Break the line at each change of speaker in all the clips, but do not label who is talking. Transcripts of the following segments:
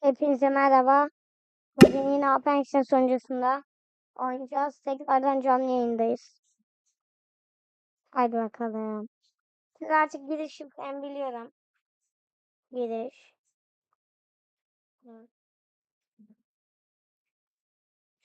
Hepinize merhaba. Bugün yine Apengs'in sonuncusunda oynayacağız. Tekrardan canlı yayındayız. Haydi bakalım. Siz artık giriş şifremi biliyorum. Giriş.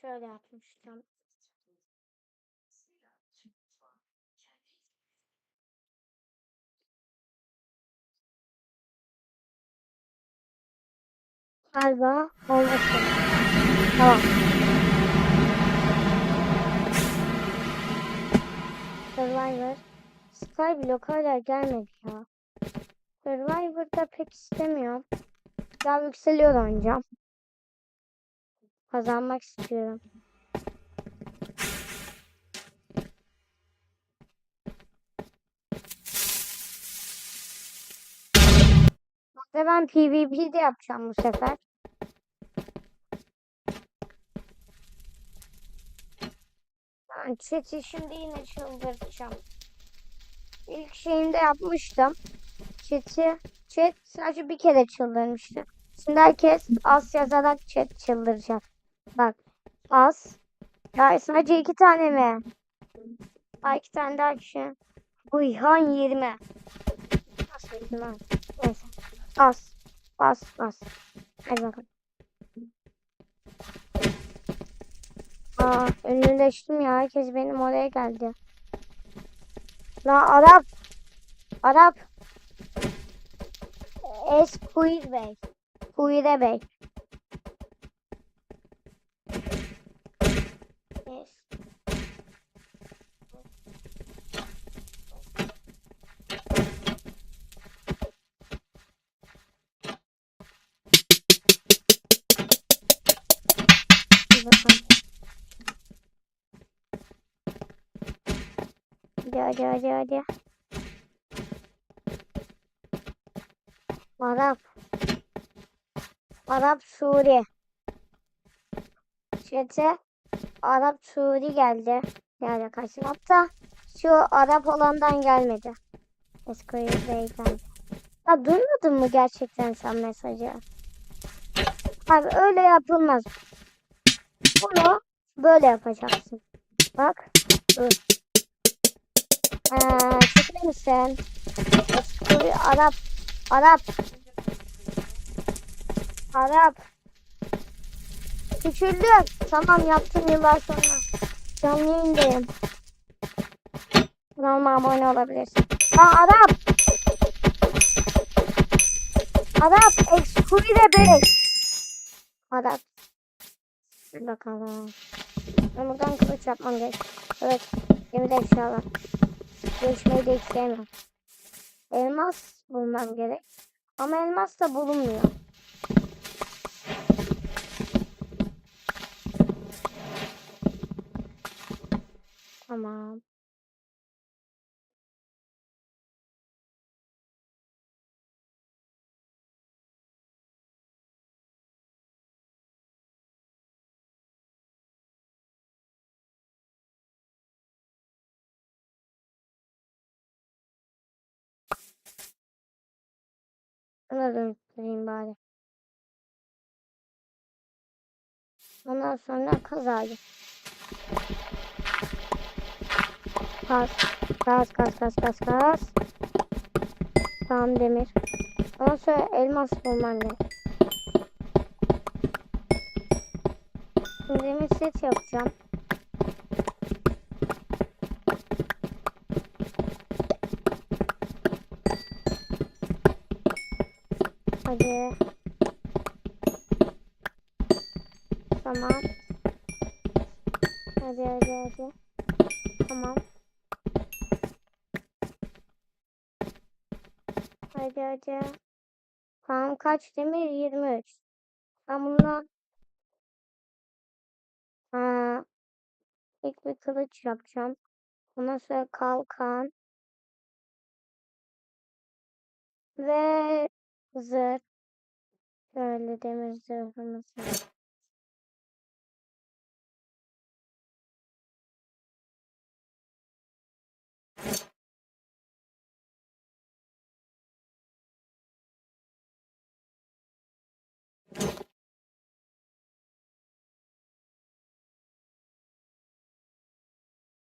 Şöyle yapmıştım. Galiba olmasın. Tamam. Survivor. Skyblock hala gelmedi ya. Survivor'da pek istemiyorum. Daha yükseliyor oynayacağım. Kazanmak istiyorum. Ve ben PvP de yapacağım bu sefer. Chat'i şimdi yine çıldırtacağım. İlk şeyimde yapmıştım. Chat'i, chat sadece bir kere çıldırmıştı. Şimdi herkes az yazarak chat çıldıracak. Bak az. Ya sadece iki tane mi? Ay iki tane daha kişi. Uyhan 20. Nasıl bildim lan? Neyse. Bas bas. Hadi bakalım. Aa ünlüleştim ya. Herkes benim oraya geldi. La Arap. Arap. Es Kuir Bey. Kuire Bey. Hadi hadi hadi hadi. Arap. Arap Suri. Çete Arap Suri geldi. Yani karşıma. Hatta şu Arap olandan gelmedi. Eskoyu Bey. Ya duymadın mı gerçekten sen mesajı? Abi öyle yapılmaz. Bunu böyle yapacaksın. Bak. Dur. Ee, çekilir misin? Eskoyu Arap. Arap. Arap. Küçüldüm. Tamam yaptım yıllar sonra. Canlı yayındayım. Kanalıma abone olabilirsin. Aa Arap. Arap. Ekskuyre bey. Arap. Bakalım. Ben buradan kılıç yapmam gerek. Evet. Gemide eşyalar. Değişmeyi de istemiyorum. Elmas bulmam gerek. Ama elmas da bulunmuyor. Tamam. Buna dönüştüreyim bari. Ondan sonra kazayı. Kas. Kas kas kas kas kas. Tamam demir. Ondan sonra elmas bulmam gerek. Demir set yapacağım. Hadi. Tamam. Hadi hadi hadi. Tamam. Hadi hadi. Tamam kaç demir? 23. Ben bununla ha, ilk bir kılıç yapacağım. Ondan sonra kalkan. Ve Zırh. Şöyle demir zırhımız var.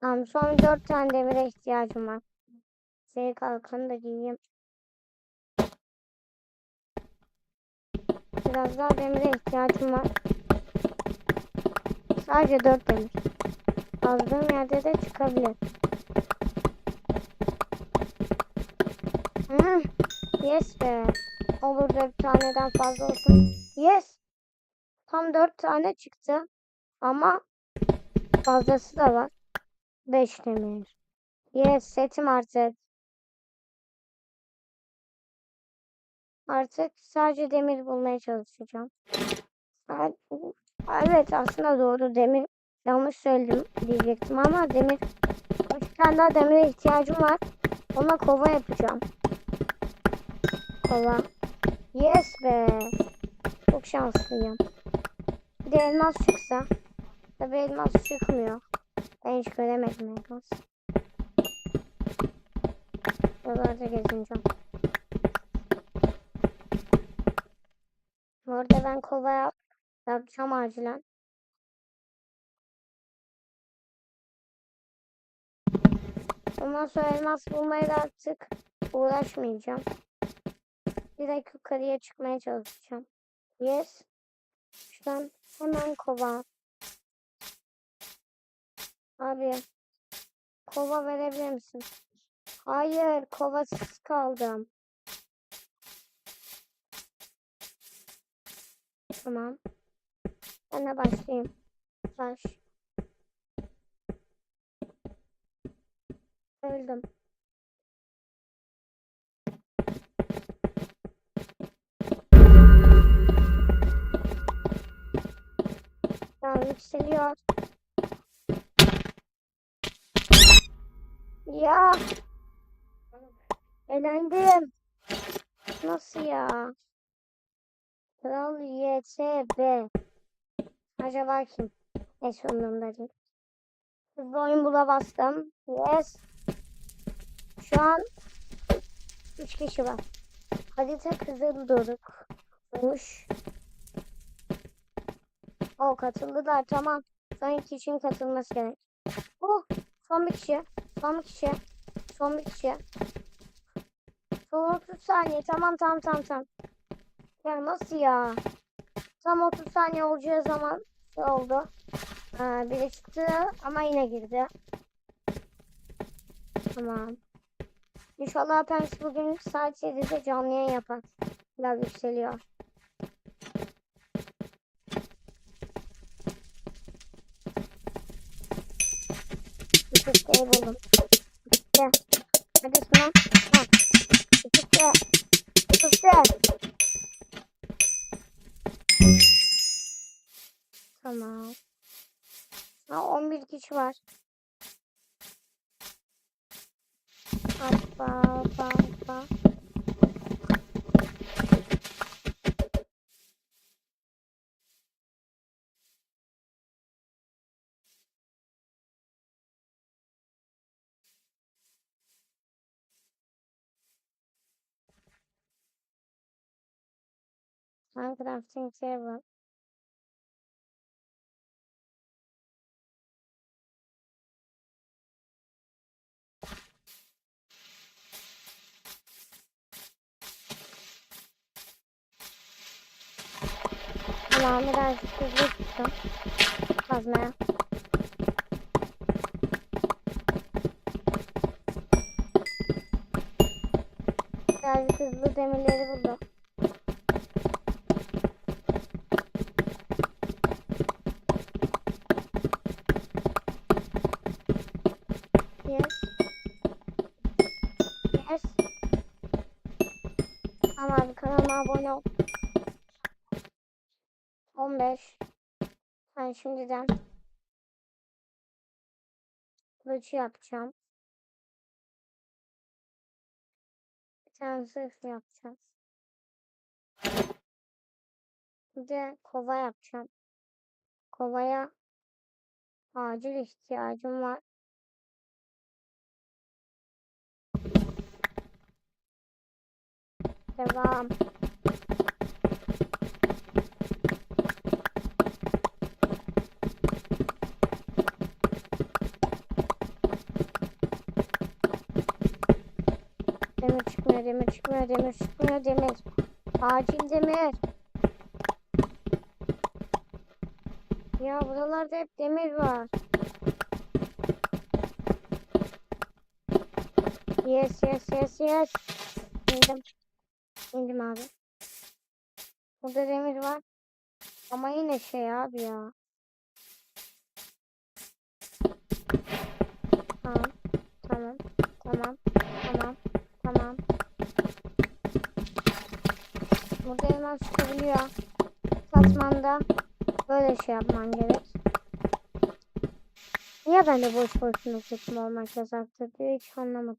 Tamam son dört tane demire ihtiyacım var. Şey kalkanı da giyeyim. Biraz daha demire ihtiyacım var. Sadece dört demir. Kazdığım yerde de çıkabilir. Hı, yes be. Olur da bir taneden fazla olsun. Yes. Tam dört tane çıktı. Ama fazlası da var. Beş demir. Yes setim artık. Artık sadece demir bulmaya çalışacağım. Evet aslında doğru demir. Yanlış söyledim diyecektim ama demir. Bir tane daha demire ihtiyacım var. Ona kova yapacağım. Kova. Yes be. Çok şanslıyım. Bir de elmas çıksa. Tabii elmas çıkmıyor. Ben hiç göremedim elmas. Buralarda gezineceğim. Bu arada ben kova yap yapacağım acilen. Ondan sonra elmas bulmaya da artık uğraşmayacağım. Direkt yukarıya çıkmaya çalışacağım. Yes. Şuradan hemen kova. Abi. Kova verebilir misin? Hayır. Kovasız kaldım. Tamam. Ben de başlayayım. Baş. Öldüm. Tamam yükseliyor. Ya. Elendim. Nasıl ya? Kral YTB. Acaba kim? Ne sonunda değil. Hızlı oyun bula bastım. Yes. Şu an 3 kişi var. Harita kızıl doruk. Olmuş. O katıldılar tamam. Son iki kişinin katılması gerek. Oh son bir kişi. Son bir kişi. Son bir kişi. Son 30 saniye. Tamam tamam tamam tamam. Ya nasıl ya? Tam 30 saniye olacağı zaman şey oldu. Ee, biri çıktı ama yine girdi. Tamam. İnşallah Pens bugün saat 7'de canlı yayın yapar. Biraz yükseliyor. Tamam. Ha, 11 kişi var. Hoppa hoppa hoppa. I'm crafting table. Tamam birazcık hızlı tuttum. Kazmaya. Birazcık hızlı demirleri buldum. Yes. Yes. Abi kanalıma abone ol. Ben şimdiden kılıcı yapacağım. Bir tane zırh yapacağız. Bir de kova yapacağım. Kovaya acil ihtiyacım var. Devam. Demir çıkmıyor, demir çıkmıyor, demir. Acil demir. Ya buralarda hep demir var. Yes, yes, yes, yes. İndim. İndim abi. Burada demir var. Ama yine şey abi ya. Tamam. Tamam. Tamam. Tamam. Burada elmas çıkabiliyor. Katmanda böyle şey yapman gerek. Niye ben de boş boşuna seçim olmak yasaktır diye hiç anlamadım.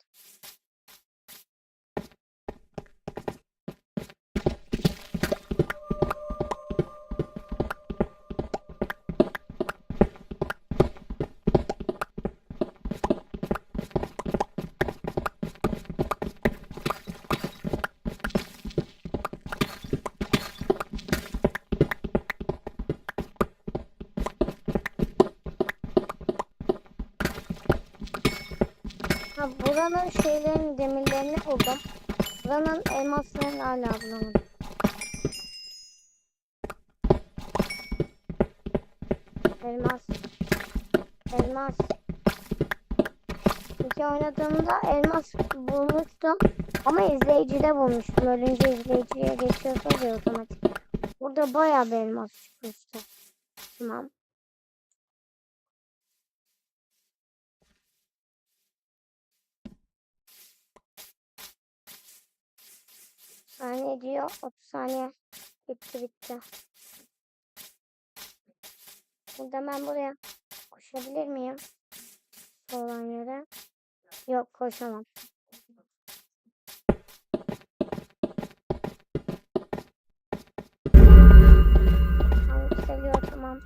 Ha buranın şeylerin demirlerini buldum. Buranın elmaslarını hala bulamadım. Elmas. Elmas. İki oynadığımda elmas bulmuştum. Ama izleyicide bulmuştum. Ölünce izleyiciye geçiyorsa diyor otomatik. Burada bayağı bir elmas çıkmıştı. Tamam. Saniye diyor. 30 saniye. Bitti bitti. Burada ben buraya koşabilir miyim? Şu olan yere. Yok koşamam. Tamam tamam. Tamam.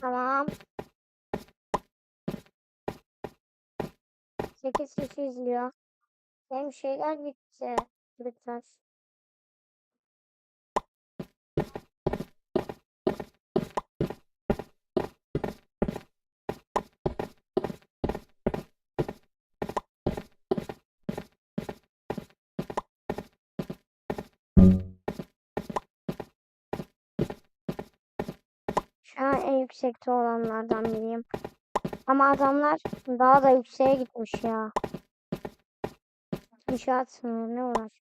Tamam. 8 kişi izliyor. Benim şeyler bitti. Lütfen. Yüksekte olanlardan biriyim. Ama adamlar daha da yükseğe gitmiş ya. İnşaat mı ne uğraş.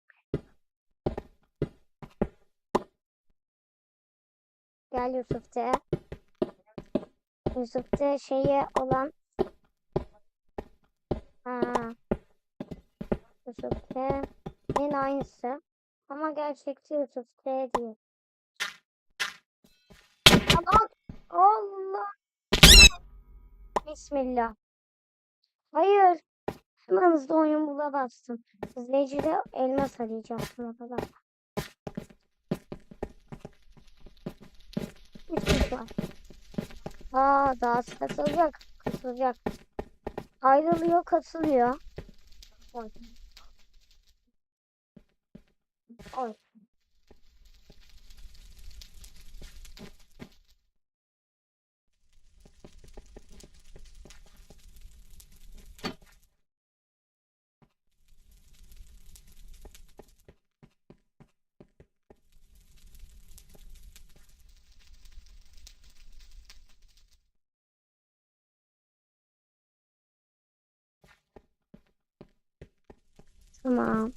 Gel Yusuf de. Yusuf de şeyi olan ha. Yusuf D'nin aynısı. Ama gerçekçi Yusuf D değil. Aman Bismillah. Hayır. Hemen hızlı oyun bula bastım. İzleyicide elmas arayacaktım o kadar. Üç kişi var. Aa daha katılacak. Katılacak. Ayrılıyor katılıyor. Oy. Oy. Tamam.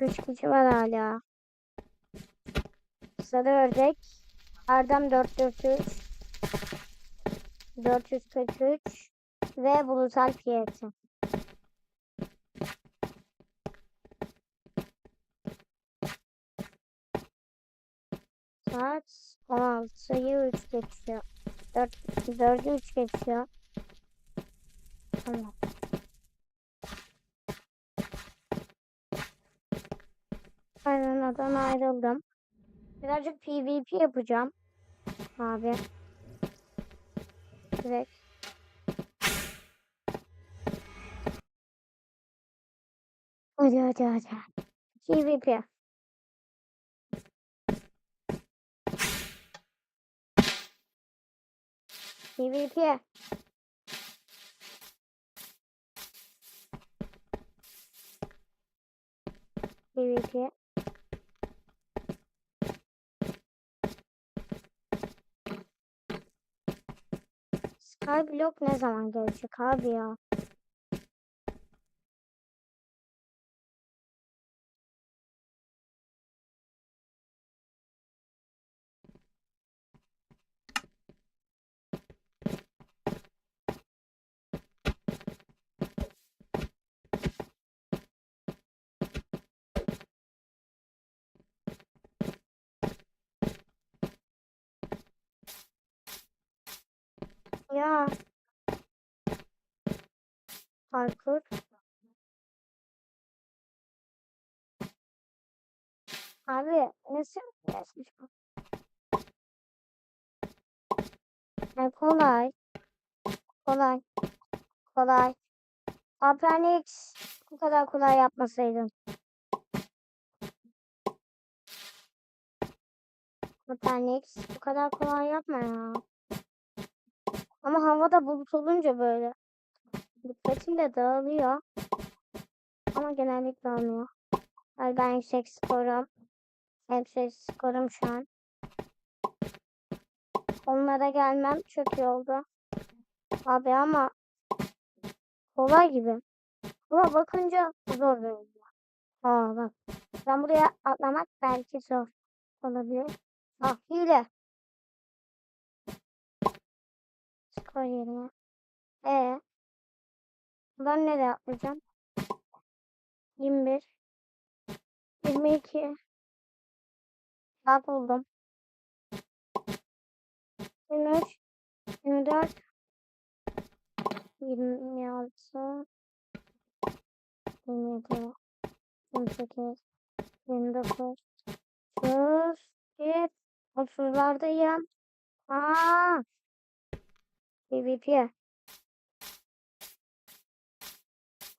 Üç kişi var hala. Sarı ördek. Erdem 443. 443. Ve Bulutal Piyeti. Saat 16'yı 3 geçiyor. 4, 4'ü 3 geçiyor. Tamam. Arenadan ayrıldım. Birazcık PvP yapacağım. Abi. Direkt. Hadi hadi hadi. PvP. PvP. PvP. Skyblock ne zaman gelecek abi ya? Ya. Parkur. Abi nasıl yapıyorsun? Yani kolay. Kolay. Kolay. Apex bu kadar kolay yapmasaydın. Apex bu kadar kolay yapma ya. Ama havada bulut olunca böyle. Dikkatim de dağılıyor. Ama genellikle olmuyor. Ay ben yüksek skorum. Yüksek skorum şu an. Onlara gelmem çok iyi oldu. Abi ama kolay gibi. Ama bakınca zor görünüyor. Aa bak. Ben buraya atlamak belki zor olabilir. Ah hile. Skor yerine. Ee, ben nereye atlayacağım? 21 22 Daha buldum. 23 24 26 27 28 29 30 1 30'lardayım. Aa! PvP.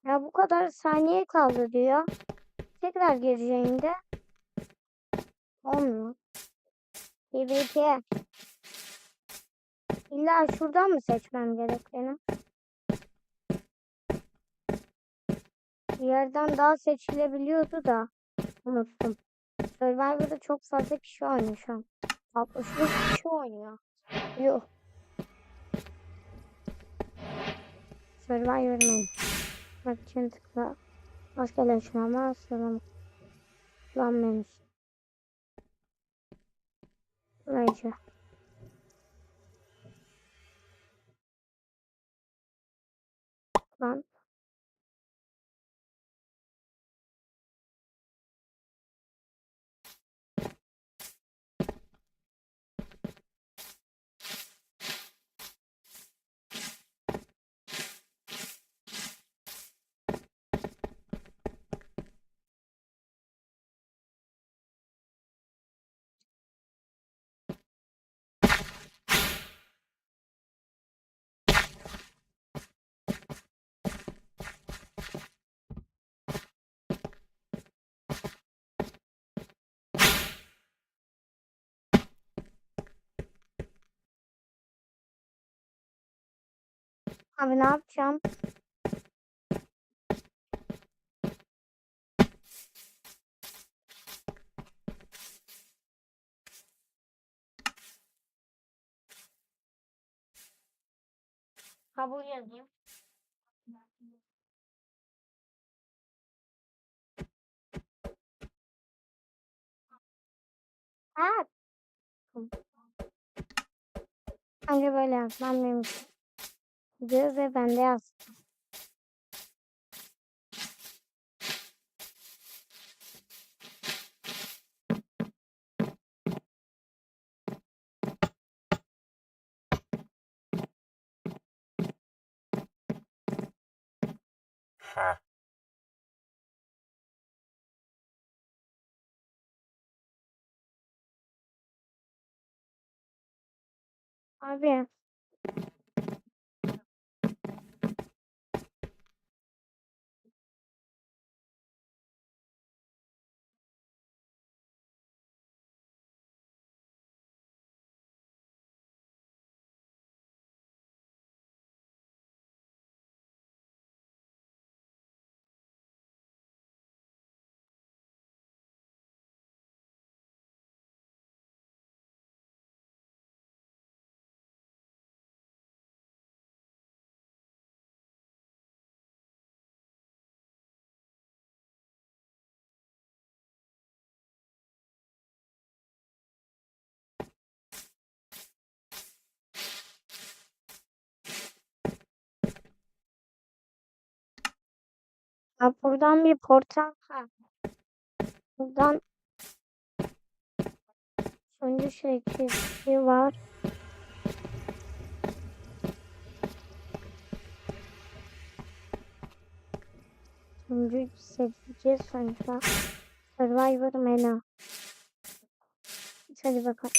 Ya bu kadar saniye kaldı diyor. Tekrar gireceğimde olmuyor. PvP. İlla şuradan mı seçmem gerek benim? Bir yerden daha seçilebiliyordu da unuttum. Survivor'da çok fazla kişi oynuyor şu an. 65 kişi oynuyor. Yuh. Survivor main. Bak için tıkla. Başkalaşmama sıralama. Lan menüsü. Böylece. Lan. Abi ne yapacağım? Kabul yazayım. Ha. Anca böyle yapmam mümkün diyor ve ben de yazdım.
Ha.
Abi Ya buradan bir portal ha. Buradan sonuncu şey çizgi var. Sonuncu seçeceğiz sonuçta. Survivor Mena. Hadi bakalım.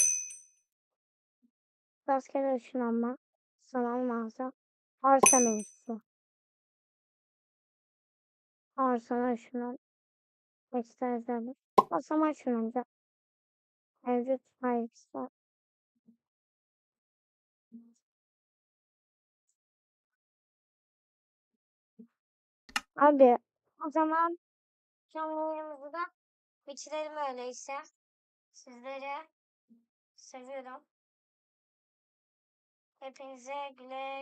Rastgele ışınlanma. Sanal mağaza. Arsa mevzusu. Arsana ışınlan. Ekstra özellik. Basama ışınlanacak. Mevcut sahipsi. Abi o zaman canlı yayınımızı da bitirelim öyleyse. Sizleri seviyorum. Hepinize güle